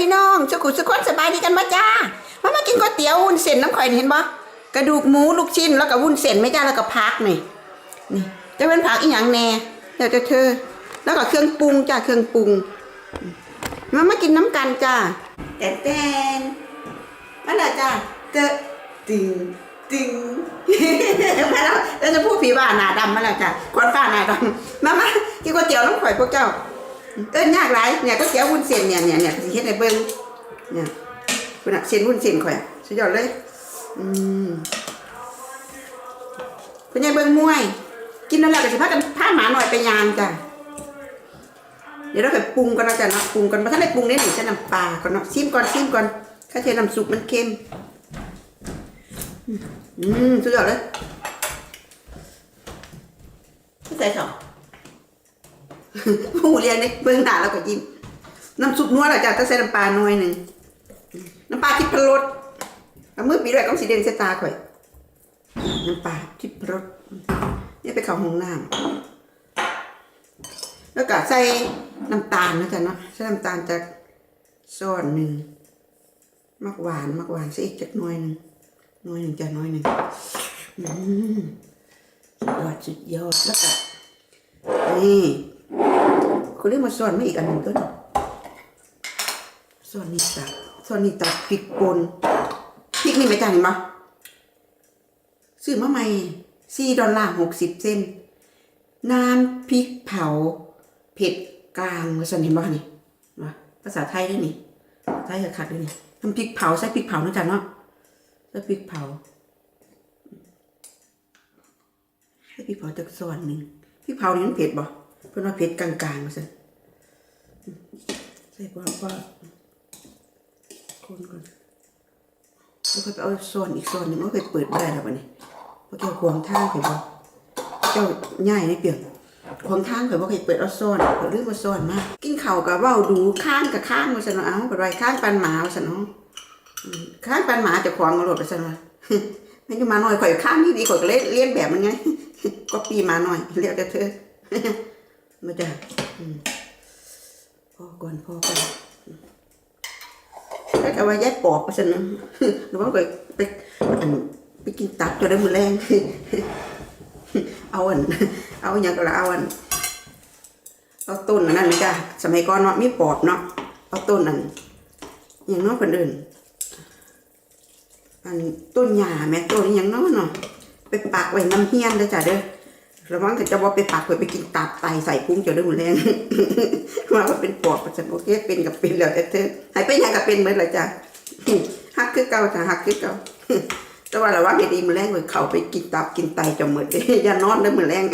พี่น้องสุขุสุขคนสบายดีกันมาจ้ามามากินก๋วยเตี๋ยววุ้นเส้นน้ำข่อยเห็นบ่กระดูกหมูลูกชิ้นแล้วก็วุ้นเส้นไม่จ้าแล้วก็ผักนี่นี่จะเป็นผักอีหยังแน่เดี๋ยวจะเธอ แล้วก็เครื่องปรุงจ้าเครื่องปรุง มามากินน้ำกันจ้าแตนแตนมาแล้วจ้าเจอตึงตึงมาแล้วแล้วจะพูดผีว่าหน้าดำมาแล้วจ้าควันฟ้าหน้าดำมามากินก๋วยเตี๋ยวน้ำข่อยพวกเจ้า เอิ้นยากหลายเนี่ยก็เสียวุ้นเส้นเนี่ยเนี่ยเนี่ยสิเฮ็ดให้เบิ่งเนี่ยคุณน่ะเส้นวุ้นเส้นข่อยสุดยอดเลยอืมคุณยายเบิ่งมวย กินแล้วแล้วก็สิพากันพาหมาหน่อยไปยางจ้ะเดี๋ยวเราไปปรุงกันนะจ้ะเนาะปรุงกันบ่ทันได้ปรุงได้หนิใส่น้ำปลาก่อนเนาะซิมก่อนซิมก่อนข้าเทน้ำซุปมันเค็มอืมสุดยอดเลยใส่สอง ผู้เรียนเนี่ยเบิ่งหน้าแล้วก็ยิ้มน้ำซุปนัวแล้วจ้ะต้องใส่น้ำปลาหน่อยหนึ่งน้ำปลาทิพรสเอามือปีด้วยต้องสีแดงใส่ตาข่อยน้ำปลาทิพรสนี่ไปเข้าห้องน้ำแล้วก็ใส่น้ำตาลนะจ๊ะเนาะใส่น้ำตาลจากซ้อนหนึ่งมักหวานมักหวานใส่อีกจักน่อยหนึ่งน่อยหนึ่งจ้ะน่อยหนึ่งอืมสุดยอดสุดยอดแล้วก็นี่ เขาเรียกมาสอนมาอีกอันหนึ่งต้นสอนนี่ตักสอนนี่ตักพริกป่นพริกนี่ไม่จ่ายมั้ยซื้อมาใหม่สี่ดอลลาร์หกสิบเซนน้ำพริกเผา เผ็ดกลางมาสันเห็นบ่คะนี่มาภาษาไทยด้วยนี่ไทยกับขัดด้วยนี่น้ำพริกเผาใส่พริกเผานะจ๊ะเนาะใส่พริกเผาใส่พริกเผาจากส่วนหนึ่งพริกเผานี่มันเผ็ดบ่ พื่อนว่าเพชรกลางๆมาสิใส่ความว่าคนก่อนแล้วก็ไปเอาส่วนอีกส่วนหนึ่งมันเคยเปิดไม่ได้แล้ววันนี้เพราะเจ้าขวางทางเคยบอกเจ้าง่ายในเปลี่ยนขวางทางเคยบอกเคยเปิดเอาซ่อนเรื่องมาซ่อนมากกินเข่ากับว่าดูข้างกับข้างมาสนเอาไปไรข้างปันหมามาสนอาอืมข้างปันหมาจะขวางกระโดดไปสนอาไม่ก็มาหน่อยข่อยข้างนี่ดีข่อยก็เล่นเลี้ยนแบบมันไงก็ปีมาหน่อยเรียกแต่เธอ มาจ้ะอืมพอก่อนพอก่อนแล้วก็ว่าแยกปอกไปซะนะหรือว่าก็ไปอันไปกินตับจนได้มือแรงเอาอัน เอาอย่างก็ละเอาอันเอาต้นอันนั่นนะจ้ะสมัยก่อนเนาะมีปอบเนาะเอาต้นอันอย่างน้อยคนอื่นอันต้นหญ้าแม่ต้นอย่างน้อยเนาะไปปักไว้น้ำเฮียนเด้จ้ะเด้อ ระวังถ้าจะว่าไปปักไว้ไปกินตับไตใส่พุงจะได้หมดแรงว่าว่าเป็นปอบประจันโอเคเป็นกับเป็นแล้วแต่เธอหายไปยังกับเป็นเหมือนไรจ้ะฮักคือเก่าจ้ะฮักคือเก่าแต่ว่าระวังให้ดีมือแรงเลยเขาไปกินตับกินไตจะหมดอย่านอนได้มือแรง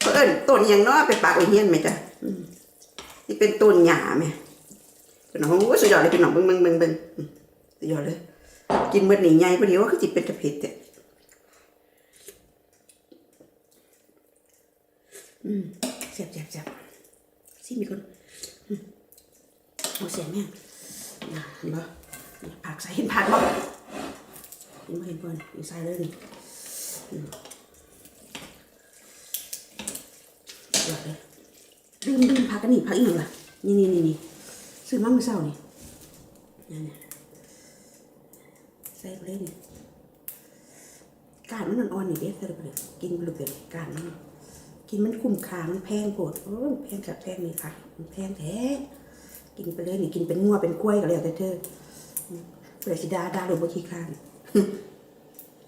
เพราะเอิญต้นย่างน้อไปปักไว้เฮียนไหมจ้ะนี่เป็นต้นหญ้าไหมเป็นโอ้สุดยอดเลยเป็นหนองเบิ้งเบิ้งเบิ้งเบิ้งสุดยอดเลย กินเมื่อหนีใหญ่พอดีว่าคือจิเป็นตะเพ็ดเนี่ย อืมเสียบเสียบเสียบซิมีคนโอ้เสียบแม่งเห็นปะผักใส่เห็นผักบ่เห็นบ่เห็นบ่อยู่ใส่เลยนี่อืมเดี๋ยวเลยลืมลืมผักกันนี่ผักอีกหนึ่งล่ะนี่นี่นี่นี่ซื้อมาเมื่อเช้านี่นั่นน่ใส่ไปเลยนี่กาดมันอ่อนๆนี่เด็ดใส่ไปเลยกินไปเลยกาดมัน กินมันคุ้มค่ามันแพงโปรดโอ้ยแพงกับแพงนี่ค่ะมันแพงแท้กินไปเลยนี่กินเป็นงัวเป็นกล้วยก็แล้วแต่เธออืมเผื่อสิดาดาหรือบ่ขี้คร้าน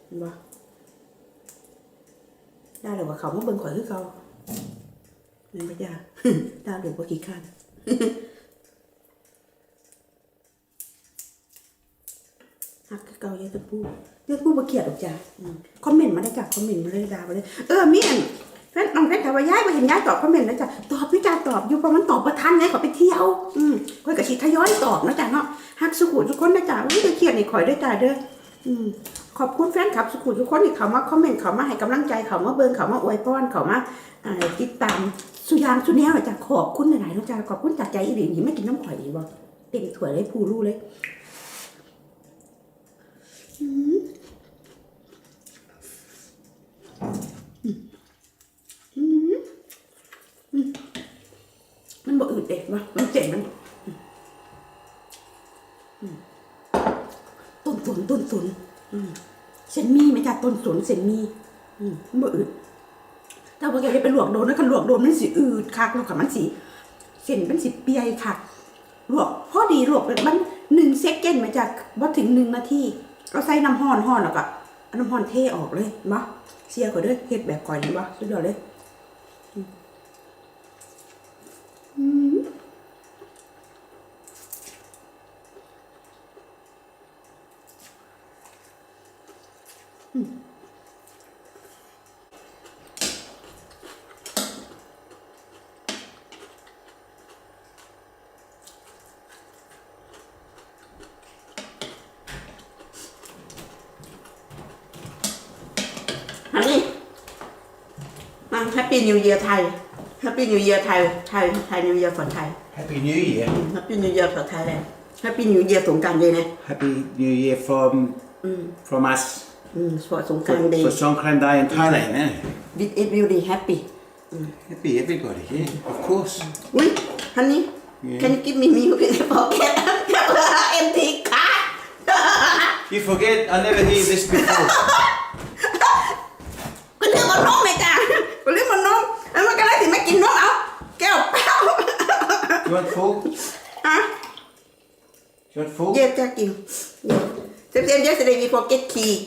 เห็นบ่ได้หรือว่าเขามาเบิ่งข่อยคือเขาเห็นบ่จ้าดาหรือบ่ขี้คร้านฮักเก่ายายตะปูยายตะปูบ่เกียดหรอกจ้ะอืมคอมเมนต์มาได้จ้ะคอมเมนต์มาเลยดามาเลยเออเมีอัน แฟนน้องเพชรถามว่ายายบ่เห็นยายตอบคอมเมนต์นะจ้ะตอบพี่จ้าตอบอยู่เพราะมันตอบบ่ทันไงขอไปเที่ยว อืมข่อยก็สิทยอยตอบนะจ้ะเนาะฮักสุขุทุกคนนะจ้ะอุ้ยจะเครียดนี่ข่อยด้วยจ้ะเด้ออืมขอบคุณแฟนคลับสุขุทุกคนที่เขามาคอมเมนต์เขามาให้กำลังใจเขามาเบิ่งเขามาอวยพรเขามาอ่าติดตามสุยางสุแนวนะจ้ะขอบคุณหลายๆนะจ้ะขอบคุณจากใจอีหลีนี่ไม่กินน้ำข่อยอีบ่เต็มถ้วยเลยผู้รู้เลยอืม มันบ่อืดเด็กวะมันเจ๋งมันต้นสนต้นสนเส้นมีไหมจ้ะต้นสนเส้นมีอืมบ่อืดแต่ว่าแกจะไปลวกโดนนะคันลวกโดนมันสิอืดคักแล้วกับมันสิเส้นมันสิเปียคักลวกพอดีลวกมันหนึ่งเซกเกนมาจากว่าถึงหนึ่งนาทีเราใส่น้ำห้อนห้อนแล้วก็น้ำห้อนเทออกเลยมาเสียก็เด้อเฮ็ดแบบก่อยนี่บ่สุดยอดเลย ฮันนี่มาแฮปปี้นิวเยียร์ไทย แฮปปี้นิวเยียร์ไทยไทยไทยนิวเยียร์ฝนไทย Happy New Year. แฮปปี้นิวเยียร์ฝนไทยเลยแฮปปี้นิวเยียร์สงกรารเลยนะ Happy New Year from from us อืมสวดสงกราร for, ดี for Songkran Day in Thailand. Eh? with everybody happy Happy everybody, yeah, of course. อุ้ยฮันนี่ can you give me me with the pocket empty card You forget I never hear this before. ก็เรื่องมันนมเลยจ้ะก็เรื่องมันนมแล้วมันก็เลยถึงไม่กินนมเอาแก้วเปล่า you want full? ฮะ You want full? เย็ดจะกินเจ็บเจ็บเยอะแสดงมีโปเก็ตคีย์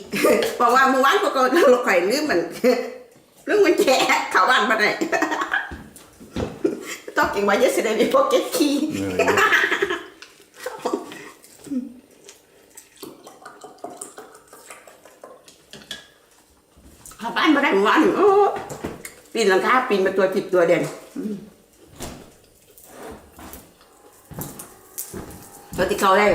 บอกว่าเมื่อวานพวกเราเราไข่ลืมมันลืมมันแฉะเข้าบ้านมาไหนต้องกินว่าเยอะแสดงมีโปเก็ตคีย์เข้าบ้านมาได้เมื่อวานโอ้ปีนหลังคาปีนมาตัวติดตัวเด่นอืม แล้วที่เขาได้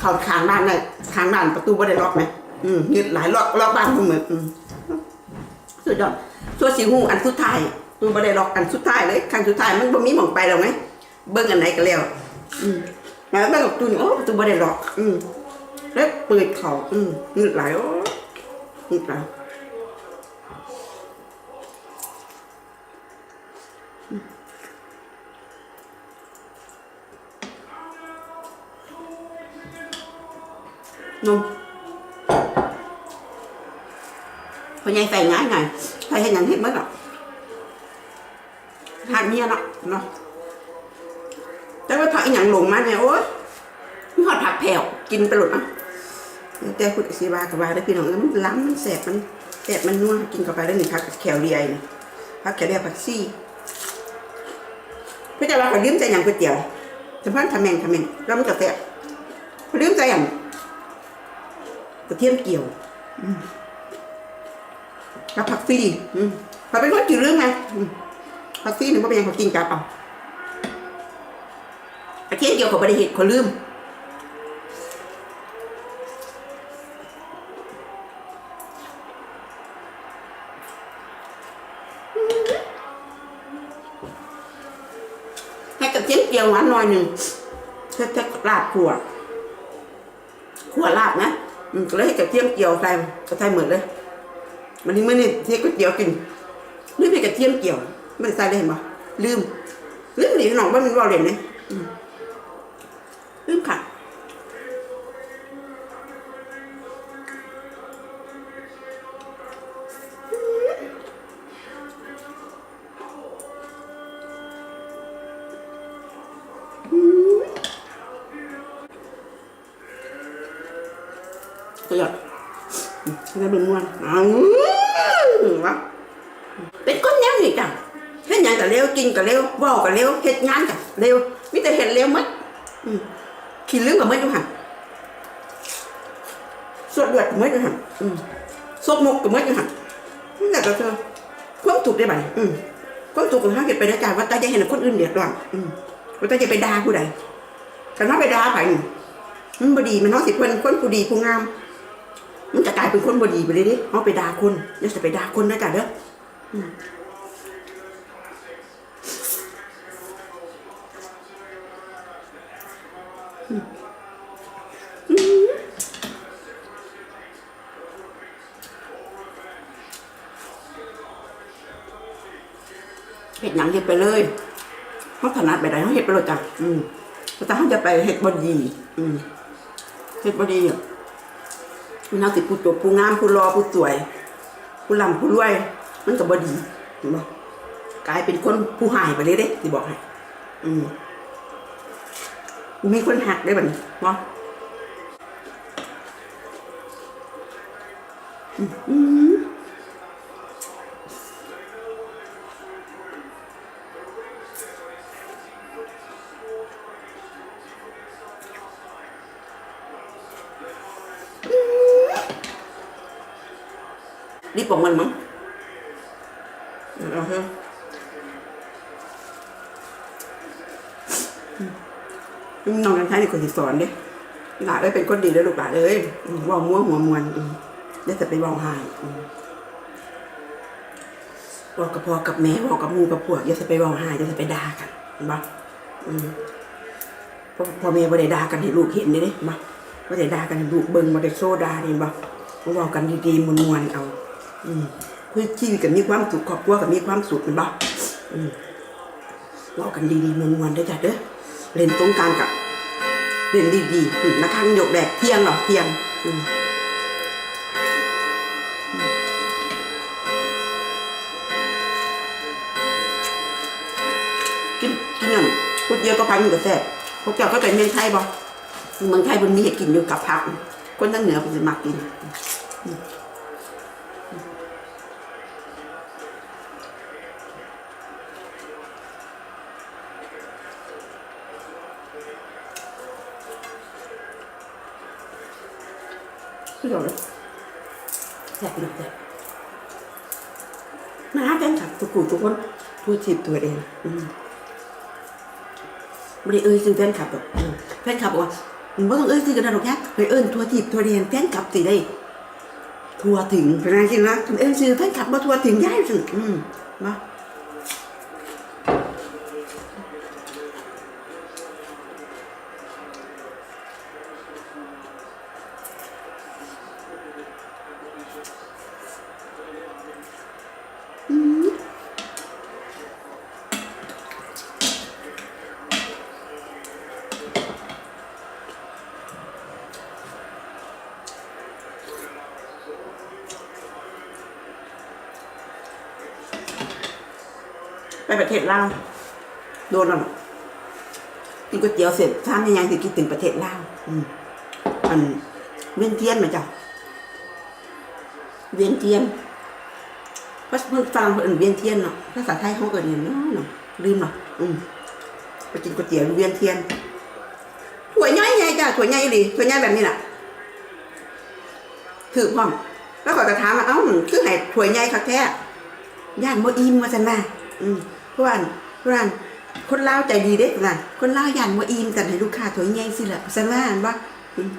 เขาขางบ้านได้ขางบ้านประตูไม่ได้ล็อกไหมอืมยึดหลายล็อกล็อกบ้านทุกมืออืมสุดยอดตัวสีหูอันสุดท้ายตูไม่ได้ล็อกอันสุดท้ายเลยครั้งสุดท้ายมันบ่มีหมองไปแล้วไหมเบิ้งอันไหนก็แล้ว อืมแล้วเบิ้งกับตูนโอ้ประตูไม่ได้ล็อก อืมแล้วเปิดเขาอืมยึดหลายโอ้ยึดหลาย นมพอใหญ่ใส่ง่ายหน่อยใส่ให้ยังเห็นมั้หรอกทานเมียเนาะเนาะแต่ว่าผักอีหยังหลงมาเนี่ยโอ๊ยมีหอดผักแผ่วกินไปหลุดอะแต่คุณสีวากับวาได้พี่น้องเอ้ยมันล้ำมันแสบมันแสบมันนัวกินเข้าไปได้หนึ่งผักแขวเรียนี่ผักแขวเรียผักซี่พี่แต่ว่าเขาลืมใจอย่างก๋วยเตี๋ยวสำคัญทำแมงทำแมงแล้วมันก็แสบเขาลืมใจอย่าง กระเทียมเกี่ยวอืมแล้วผักฟรีอืมผักเป็นคนจืดเรื่องไงอืมผักฟรีหนึ่งก็เป็นยังเขากินกับเอากระเทียมเกี่ยวกับบริเหตุเขาลืมให้กระเทียมเกี่ยวหวานหน่อยหนึ่งเท่าๆลาบขัวขัวลาบนะ อืมก็เลยให้กระเทียมเจียวใส่ก็ใส่เหมือนเลยมันนี่มันนี่เทียก๋วยเตี๋ยวกินนี่เป็นกระเทียมเจียวไม่ได้ใส่เลยเห็นปะลืมลืมหนีหนองบ้ามันว่าเรียนเลยลืมค่ะ เร็วมีแต่เฮ็ดเร็วมดอืมขี้ลืมก็หมดอยู่หั่นสวดเลือดก็หมดอยู่หั่นอืมซกมกก็หมดอยู่หั่นนั่แหละก็คือความถูกได้บัดนี้อืมความถูกข์ของเฮาเฮ็ดไปได้จ้ะว่าต่จะเห็นคนอื่นเดือดร้อนอืมว่าต่จะไปด่าผู้ใดคันเฮาไปด่าไผ่มันบดีมันเฮาสิเพิ่นคนผู้ดีผู้งาม มันจะกลายเป็นคนบดีไปเลยดิเอาไปด่าคนอย่าจะไปด่าคนนะจ๊ะเด้ออืมอืมอืม เห็ดหนังเห็ดไปเลยเขาถนัดไปไหนเขาเห็ดไปเลยจ้ะอืมแต่ถ้าเขาจะไปเห็ดบดีอืมเฮ็ดบดีอะมันเอาสิผู้จบผู้งามผู้รอผู้สวยผู้ร่ำผู้รวย มันก็บดีเห็นบ่กลายเป็นคนผู้หายไปเลยเด้สิบอกให้อืม มีคนหักได้บัดนี้เนาะรีบบอกมันมั้งเอาเถอะอืม น้องกันใช้ในคนที่สอนเด้หลานได้เป็นคนดีแล้วลูกหลานเอ้ยอืมเว่ามั่วหัวมวนอืมเดี๋ยวจะไปเว่าหายอืมบอกกับพ่อกับแม่บอกกับมูกับพวกอย่าจะไปเว่าหายอย่าจะไปด่ากันเห็นปะอืมพ่อพ่อแม่บ่ได้ด่ากันให้ลูกเห็นเด้เด้มาบ่ได้ด่ากันให้ลูกเบิ่งบ่ได้โซดาเห็นปะมาเว้ากันดีๆมวนๆเอา อืมคือชีวิตกันมีความสุขครอบครัวกันมีความสุขเห็นปะอืมเว้ากันดีๆมวนๆเด้จ้ะเด้อ เล่นตรงกลารกับเล่นดีๆอืมมาข้างหยกแดกเที่ยงหรอเที่ยงกินกินอย่างพูดเยอะก็พันก็แซ่บพวกเจ้าก็เป็นเมืองไทยบ่เมืองไทยบนมีให้กินอยู่กับผักคนทั้งเหนือเป็นสิมักกิน พี่บอกเลยแซ่บหนักแซ่บมาหาแฟนคลับทุกกลุ่มทุกคนทั่วทีบตัวเองอืมไม่ได้เอ่ยซื้อแฟนคลับหรอกอืมแฟนคลับบอกว่ามึงไม่ต้องเอ่ยซื้อกันนะหรอกยักษ์ไปเอิ้นทั่วทีบตัวเรียนแฟนคลับสิได้ทั่วถึงเป็นไงจริงนะเอิ้นซื้อแฟนคลับมาทั่วถึงย้ายสุดอืมมา ทศลาวโดนแล้วกินก๋วยเตี๋ยวเสร็จท่านยังยังสิคิดถึงประเทศลาวอืมอันเวียนเทียนไหมจ๊ะเวียนเทียนภาษาฝรั่งเอินเวียนเทียนเนาะภาษาไทยเขาเอินอย่างเนาะเนาะลืมเนาะอืมไปกินก๋วยเตี๋ยวเวียนเทียนถั่วยใหญ่ไงจ้ะถั่วยใหญ่ดีถั่วยใหญ่แบบนี้น่ะถือพร้อมแล้วก็จะถามว่าเอ้าคือให้ถั่วยใหญ่คักแท้ย่านบ่อิ่มาซั่นน่ะอืม พราะว่าเพราะว่าคนเล่าใจดีเด้น่ะคนเล่าย่านบ่อิ่มกันให้ลูกค้าถั่วยใหญ่สิล่ะซั่นว่าอันบ่อืม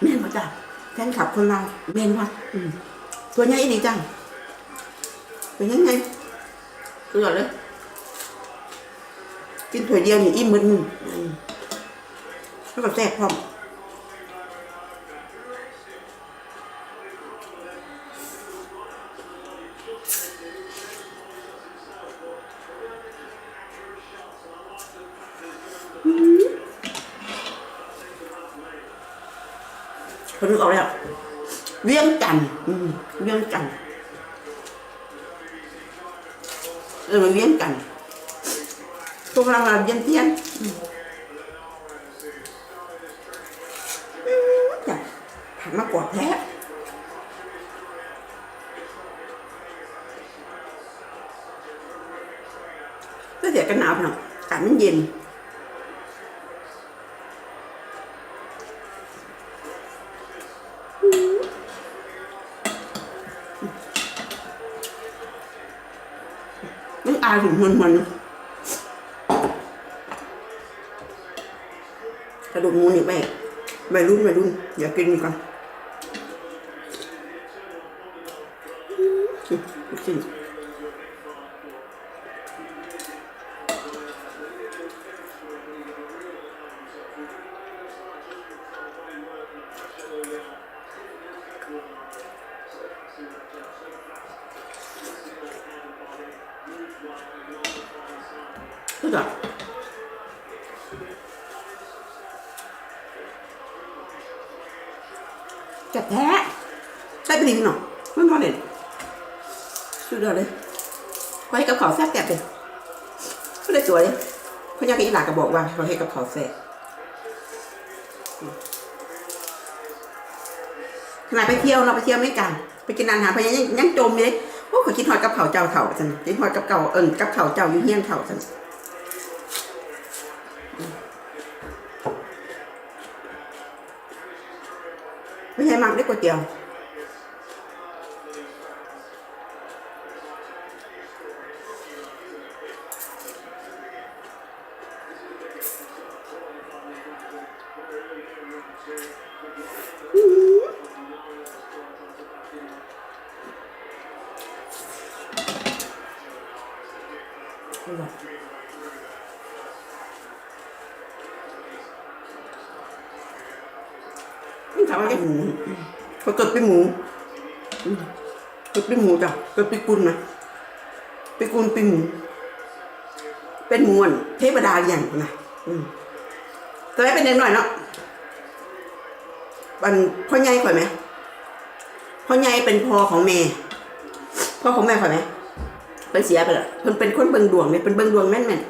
แม่นบ่จ้ะแฟนคลับคนเลาวแม่นบ่อืมตัวใหญ่ดีจังเป็นยังไงคือก่อนเลยกินถ้วยเดียวนี่อิ่มมึนแล้วก็แซ่บพร้อม มันอายถึงมันมันกระดูกมูนี่ไปวัยรุ่นไม่รุ่นอย่ากินก่อนอืม ขอให้กับเขาแซ่บแซ่บเลยก็เลยสวยพญากับอีหลาก็บอกว่าขอให้กับเขาแซ่บขนาดไปเที่ยวเราไปเที่ยวไม่กัน ไปกินอาหารพญายังยังจมเลยโอ้ขอคิดหอดกับเขาเจ้าเขาจังคิดหอดกับเก่าเอิญกับเขาเจ้าอยู่เฮี้ยนเขาจังไม่ใช่มักได้ก๋วยเตี๋ยว ถามว่าแกหมูเขาเกิดเป็นหมูเกิดเป็นหมูจ้ะเกิดเป็นกุลนะเป็นกุลเป็นหมู เป็นมูอันเทวดาอย่างนะอืมตอนแรกเป็นเด็กหน่อยเนาะมันพ่อใหญ่ข่อยไหมพ่อใหญ่เป็นพ่อของแม่พ่อของแม่ข่อยไหมเป็นเสียไปล้วเพิ่นเป็นคนเบิ่งดวงเนี่ยเป็นเบิ่งดวงแม่นแม่น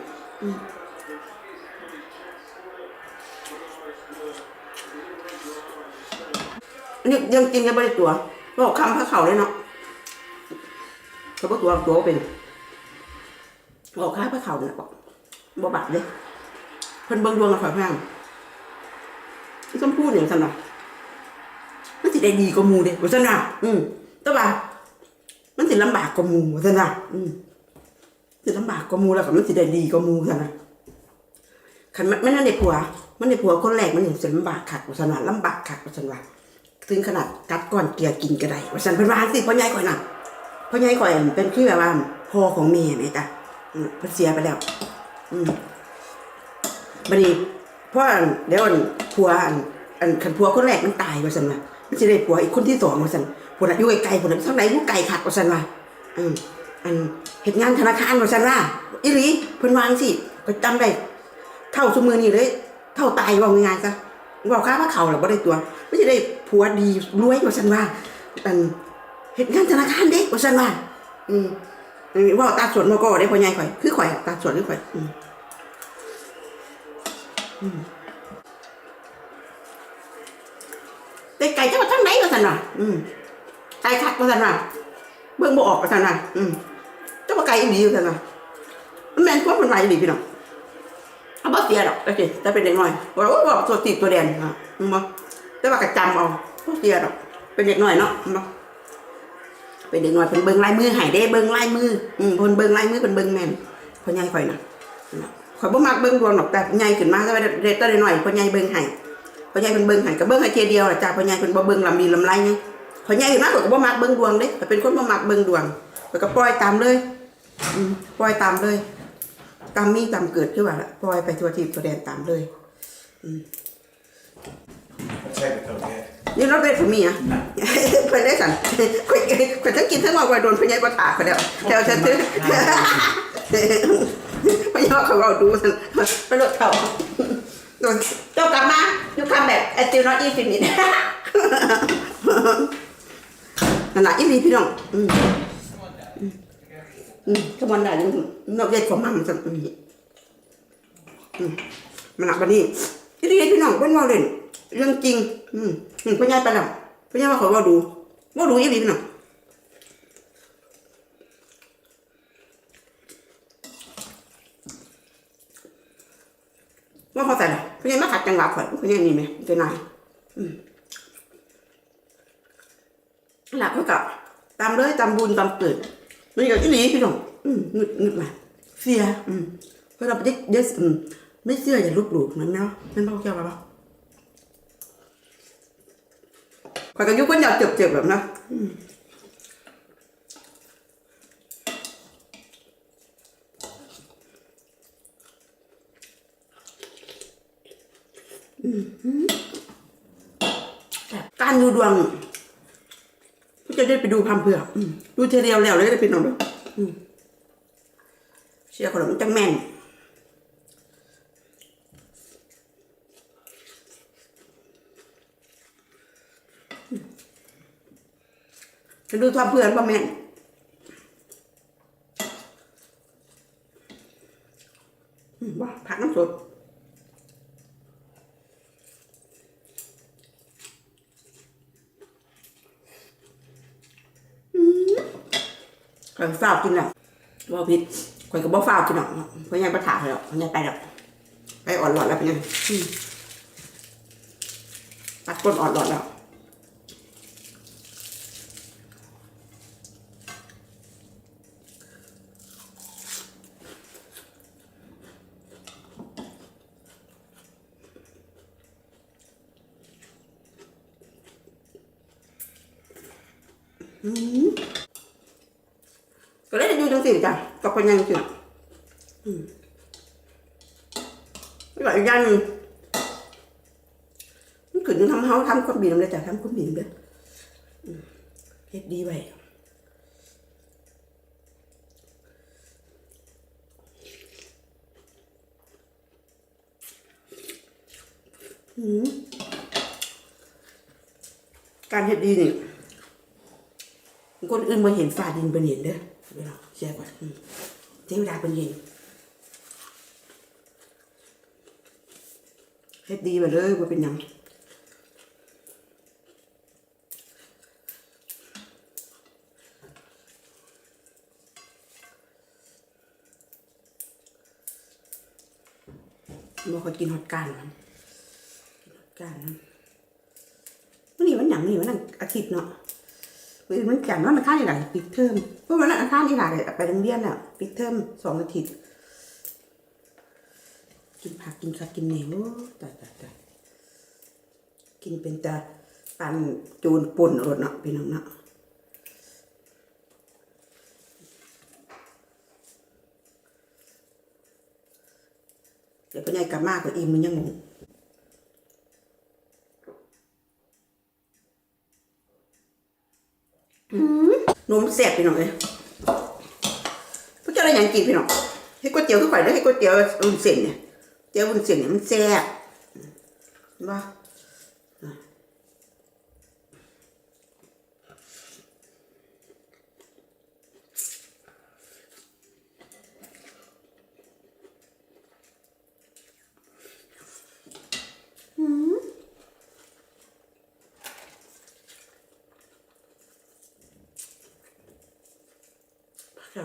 นนี้ยังจริงยังไม่ได้ตัวบอกคำพระเขาเลยเนาะเขาบอกตัวตัวเป็นบอกค้าพระเขาเนี่ยบอกบอกบัตรเลยเพิ่นเบิ่งดวงกับข่อยแพงที่ต้องพูดอย่างสันน่ะมันสิได้ดีกว่ามูเด้ว่าซั่นน่ะอืมแต่ว่ามันสิลำบากกว่ามูซะนะอืมสิลำบากกว่ามูแล้วก็มันสิได้ดีกว่ามูซะนะคันมันมันนั่นได้ผัว มันได้ผัวคนแรกมันสิลำบากคักว่าซั่นว่าลำบากคักว่าซั่นว่า ถึงขนาดกัดก้อนเกลียกินก็ได้ว่าซั่นเพิ่นวาจังซี่พ่อใหญ่ข่อยน่ะพ่อใหญ่ข่อยเป็นคือแบบว่าพ่อของแม่แม่จ้ะเพิ่นเสียไปแล้ว อืมบัดนี้พ่ออันเดี๋ยวอันผัวอันอันคันผัวคนแรกมันตายว่าซั่นว่ามันสิได้ผัวอีกคนที่สองว่าซั่นพุ่นน่ะอยู่ไกลๆพุ่นน่ะทางไหนผู้ไกลคักว่าซั่นว่าอืมอันเหตุงานธนาคารว่าซั่นว่าอีหลีเพิ่นวางสิก็จำได้เท่าซุมือนี่เลย เท่าตายว่าง่ายๆซะบอกค่าว่าเขาล่ะบ่ได้ตัวไม่ใช่ได้ ผัวดีรวยว่าซั่นว่าอันเหตุงานธนาคารเด้ว่าซั่นว่า อืมว่าตาสวนมาก็ได้พ่อใหญ่ข่อย คือข่อยตาสวนคือข่อย อืมอืมแต่ไก่จะมาทางไหนว่าซั่นว่า อืมไก่คักว่าซั่นว่าเบิ่งบ่ออกกันนะอืมเจ้าไกลอีหลีอยู่ซั่นน่ะมันแม่นความเป็นไรอีหลีพี่น้องเอาบ่เสียดอกโอเคแต่เป็นเด็กน้อยว่าโอ้บอกตัวติดตัวแดนอะอืมบ่ แต่ว่าก็จำเอาบ่เสียดอกเป็นเด็กหน้อยเนาะเป็นเด็กหน้อยเพิ่นเบิ่งลายมือให้เด้เบิ่งลายมืออืมเพิ่นเบิ่งลายมือเพิ่นเบิงแมนพ่อใหญ่ข่อยนะน่ะข่อยบ่มักเบิงดวงดอกแต่ใหญ่ขึ้นมาแต่ว่าเด็กตัวน้อยๆพ่อใหญ่เบิงห้พ่อใหญ่เพิ่นเบิงให้ก็เบิงให้เทียเดียวล่ะจ้าพ่อใหญ่เพิ่นบ่เบิงลำมีลำไรไงพอใหญ่ขึ้นมาข้อยก็บ่มักเบิงดวงเด้แต่เป็นคนบ่มักเบิงดวงข้อยก็ปล่อยตามเลยอืมปล่อยตามเลยตามมีตามเกิดคือว่าละปล่อยไปทัวทิพย์ทั่วแดนตามเลย Check it out, yeah. นี่รถเวทผมมีอะเพิ่อนได้สั่นข่อยข่อยทั้งกินทั้งว่าข่อยโดนพญายบ่ถาข่อยแล้วแต่ว่าฉันซื้อพญายเขาเอาดูสั่นไปรถเขาโดนเจ้ากลับมายู่คำแบบ I still not eat it นั่นล่ะอีหลีพี่น้องอืมอืมก็มันได้ยังนอกเย็ดของมันมันอืมมันหนักบันนี้ที่นี่พี่น้องเป็นว่าเล่นเรื่องจริง อืม อืมพ่อใหญ่ไปแล้วพ่อใหญ่ว่าขาว่าดูว่าดูยี่ดีพี่น้องว่าเขาใส่ละพ่อใหญ่มาขัดจังหวะข่อยพ่อใหญ่นี่ไหมเป็นไงอืมหลักก็กะตามเลยตามบุญตามเกิดมันก็อีหลีพี่น้องอืมงึดงึดมาเสีย อืมเพราะเราไปเด็กเด็กอืมไม่เชื่อย่าลบหลู่มันเนาะนั่นพ่อแก้วป่ะ ข่อยก็ยุกคนอยากเจ็บเจ็บแบบนะการดูดวงก็จะได้ไปดูพามเผือกดูเทเดียวแล้วเลยได้ไปนอนด้วยอืมเชื่อคนมจังแม่น จะดูทอดเพื่อนป่ะแม่นว่าผักน้ำสดอืมข่อยฝ้ากินแล้วบ่ผิดข่อยก็บ่ฝ้ากินหรอกเพราะยังประถาข่อยหรอกเพราะยังไปหรอกไปอ่อนหลอดแล้วเป็นยังตัดก้นอ่อนหลอดแล้ว ก็เลยอยู่จังสิจ้ะกับ คนยังสิอืมแล้วก็อีกอย่างหนึ่งมันขึ้นทำเฮาทำคนบินเลยจ้ะทำคนบินเด้อเฮ็ดดีไว้อืมการเฮ็ดดีนี่คนอื่นมาเห็นฝ่าดินเป็นเห็นเด้อ แช่ก่อนอืมเทวดาเป็นเห็นเฮ็ดดีไปเลยว่าเป็นยังบ่ค่อยกินฮอดการมันกินฮอดการมันนนี้วันหยังนี่วันหนั้นอาทิตย์เนาะ คือมันจันทร์ว่ามันค่าที่ไหนปิดเทอมเพราะวันนั้นอังคารที่ไหนไปโรงเรียนอะปิดเทอมสองอาทิตย์กินผักกินข้าวกินเหนียวตายตายตายกินเป็นตาปันโจนป่นรถเนาะพี่น้องเนาะเดี๋ยวไปไหนกลับมากกว่าอิ่มมันยังงง นมแสบพี่น้องเลยพวกเจ้าอะไรยังกินพี่น้องให้ก๋วยเตี๋ยวก็ข่อยได้ให้ก๋วยเตี๋ยวอุ่นเส้นเนี่ยเตี๋ยวอุ่นเส้นเนี่ยมันแสบว่า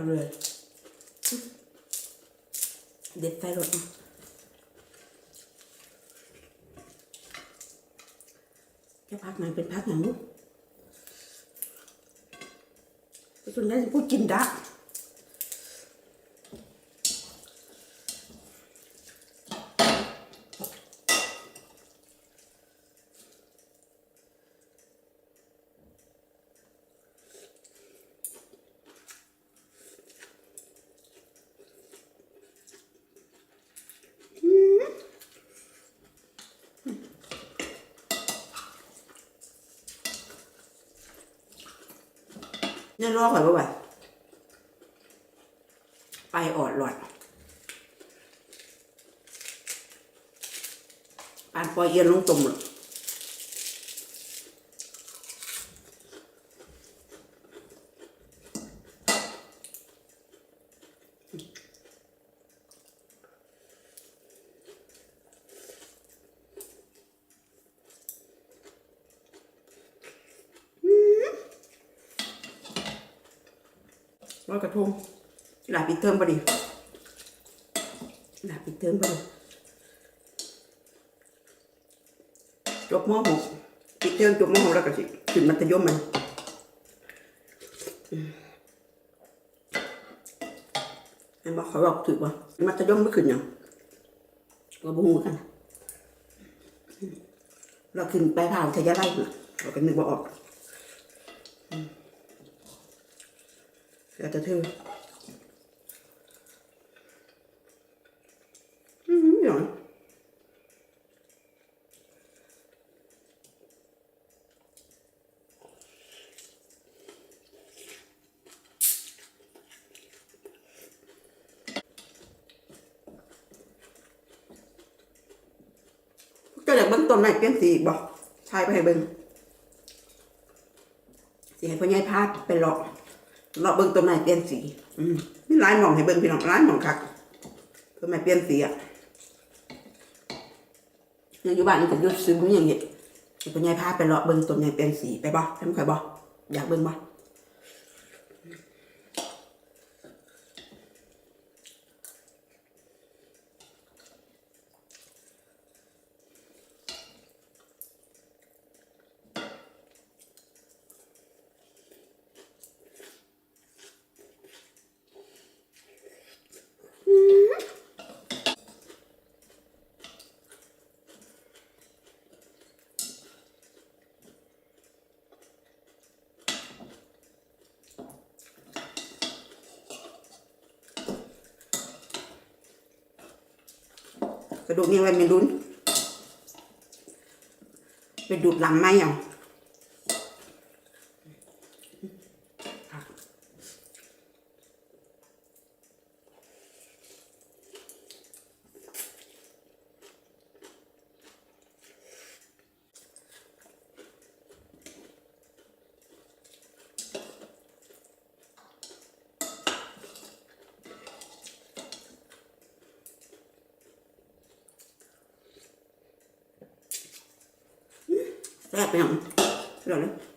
เลย เด็ดไฟรถเนาะแค่พักหน่งเป็นพักอย่างนู้นส่วนใหญ่จะพูดกินดะ เนี่ยรอข่อยบ่ไหวไปออดหลอดปานปอยเอียนลงตุ่มเลย ระทงหลาปิดเทอมพอดีหลาปิดเทอมพอดีจบม .6 ปิดเทอมจบม .6 แล้วก็สิขึ้นมัธยมมันอืมไอ้บอกเขาบอกถือว่ามัธยมไม่ขึ้นยังก็บ่ฮู้กัน เราขึ้นไปผ่านทยาไร่เราก็นึกว่าออก แล้วแต่เธออืมอย่างนั้นเจ้าอยเบิ้งต้นไม้เปลี่ยนสีบอกบ่ทายไปให้เบิ้งสิให้พ่อใหญ่พาดไปเลาะ เลาะเบิ่งต้นไม้เปลี่ยนสี อืมมีหลายหม่องให้เบิ่งพี่น้องหลายหม่องคักต้นไม้เปลี่ยนสีอะยังอยู่บ้านนี่ก็ยุดซึมอย่างเงี้ยให้พ่อใหญ่พาไปเลาะเบิ่งต้นไม้เปลี่ยนสีไปบ่ทำข่อยบ่อยากเบิ่งบ่ กระดูดหลังไว้ไม่รุนไป